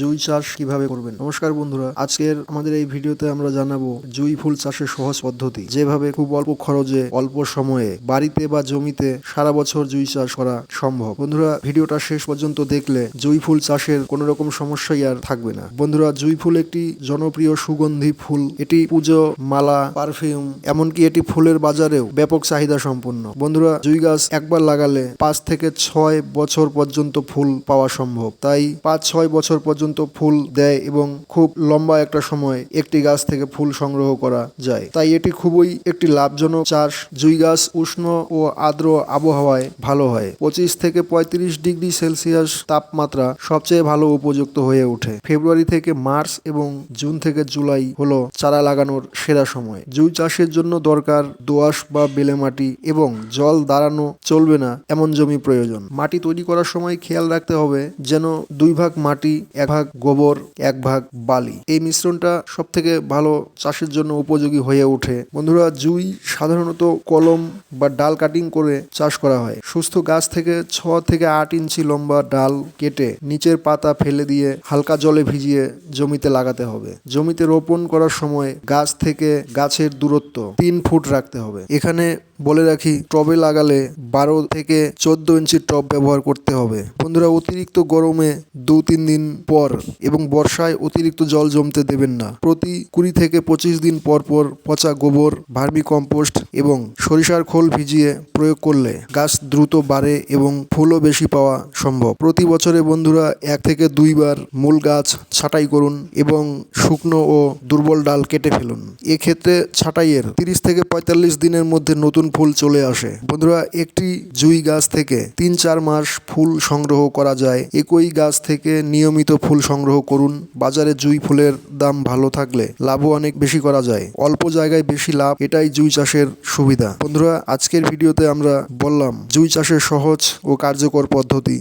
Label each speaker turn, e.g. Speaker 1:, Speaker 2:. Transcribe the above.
Speaker 1: জুই চাষ কীভাবে করবেন? নমস্কার বন্ধুরা, আজকের আমাদের এই ভিডিওতে আমরা জানাব জুই ফুল চাষের সহজ পদ্ধতি। যেভাবে খুব অল্প খরচে, অল্প সময়ে বাড়িতে বা জমিতে সারা বছর জুই চাষ করা সম্ভব। বন্ধুরা, ভিডিওটা শেষ পর্যন্ত দেখলে জুই ফুল চাষের কোনো রকম সমস্যাই আর থাকবে না। বন্ধুরা, জুই ফুল একটি জনপ্রিয় সুগন্ধি ফুল। এটি পুজো, মালা, পারফিউম, এমনকি এটি ফুলের বাজারেও ব্যাপক চাহিদা সম্পন্ন। বন্ধুরা, জুই গাছ একবার লাগালে পাঁচ থেকে ছয় বছর পর্যন্ত ফুল পাওয়া সম্ভব। তাই পাঁচ ছয় বছর পর্যন্ত ফুল দেয় এবং খুব লম্বা একটা সময় একটি গাছ থেকে ফুল সংগ্রহ করা যায়। তাই এটি খুবই একটি লাভজনক চাষ। জুই গাছ উষ্ণ ও আর্দ্র আবহাওয়ায় ভালো হয়। পঁচিশ থেকে পঁয়ত্রিশ ডিগ্রি সেলসিয়াস তাপমাত্রা সবচেয়ে ভালো উপযুক্ত হয়ে ওঠে। ফেব্রুয়ারি থেকে মার্চ এবং জুন থেকে জুলাই হলো চারা লাগানোর সেরা সময়। জুই চাষের জন্য দরকার দোআঁশ বা বেলে মাটি এবং জল দাঁড়ানো চলবে না, এমন জমি প্রয়োজন। মাটি তৈরি করার সময় খেয়াল রাখতে হবে যেন দুই ভাগ মাটি এক ভাগ গোবর, এক ভাগ বালি। এই মিশ্রণটা সব থেকে ভালো চাষের জন্য উপযোগী হয়ে ওঠে। বন্ধুরা, জুই সাধারণত কলম বা ডাল কাটিং করে চাষ করা হয়। সুস্থ গাছ থেকে ছ থেকে আট ইঞ্চি লম্বা ডাল কেটে নিচের পাতা ফেলে দিয়ে হালকা জলে ভিজিয়ে জমিতে লাগাতে হবে। জমিতে রোপণ করার সময় গাছ থেকে গাছের দূরত্ব তিন ফুট রাখতে হবে। এখানে বলে রাখি, টবে লাগালে বারো থেকে চোদ্দ ইঞ্চি টব ব্যবহার করতে হবে। বন্ধুরা, অতিরিক্ত গরমে দু তিন দিন পর এবং বর্ষায় অতিরিক্ত জল জমতে দেবেন না। প্রতি কুড়ি থেকে পঁচিশ দিন পর পর পচা গোবর, ভার্মি কম্পোস্ট এবং সরিষার খোল ভিজিয়ে প্রয়োগ করলে গাছ দ্রুত বাড়ে এবং ফুলও বেশি পাওয়া সম্ভব। প্রতি বছরে বন্ধুরা, এক থেকে দুইবার মূল গাছ ছাঁটাই করুন এবং শুকনো ও দুর্বল ডাল কেটে ফেলুন। এক্ষেত্রে ছাঁটাইয়ের তিরিশ থেকে পঁয়তাল্লিশ দিনের মধ্যে নতুন ফুল চলে আসে। বন্ধুরা, একটি জুই গাছ থেকে তিন চার মাস ফুল সংগ্রহ করা যায়। একই গাছ থেকে নিয়মিত ফুল সংগ্রহ করুন। বাজারে জুই ফুলের দাম ভালো থাকলে লাভও অনেক বেশি করা যায়। অল্প জায়গায় বেশি লাভ, এটাই জুই চাষের সুবিধা। বন্ধুরা, আজকের ভিডিওতে আমরা বললাম, জুই চাষের সহজ ও কার্যকর পদ্ধতি।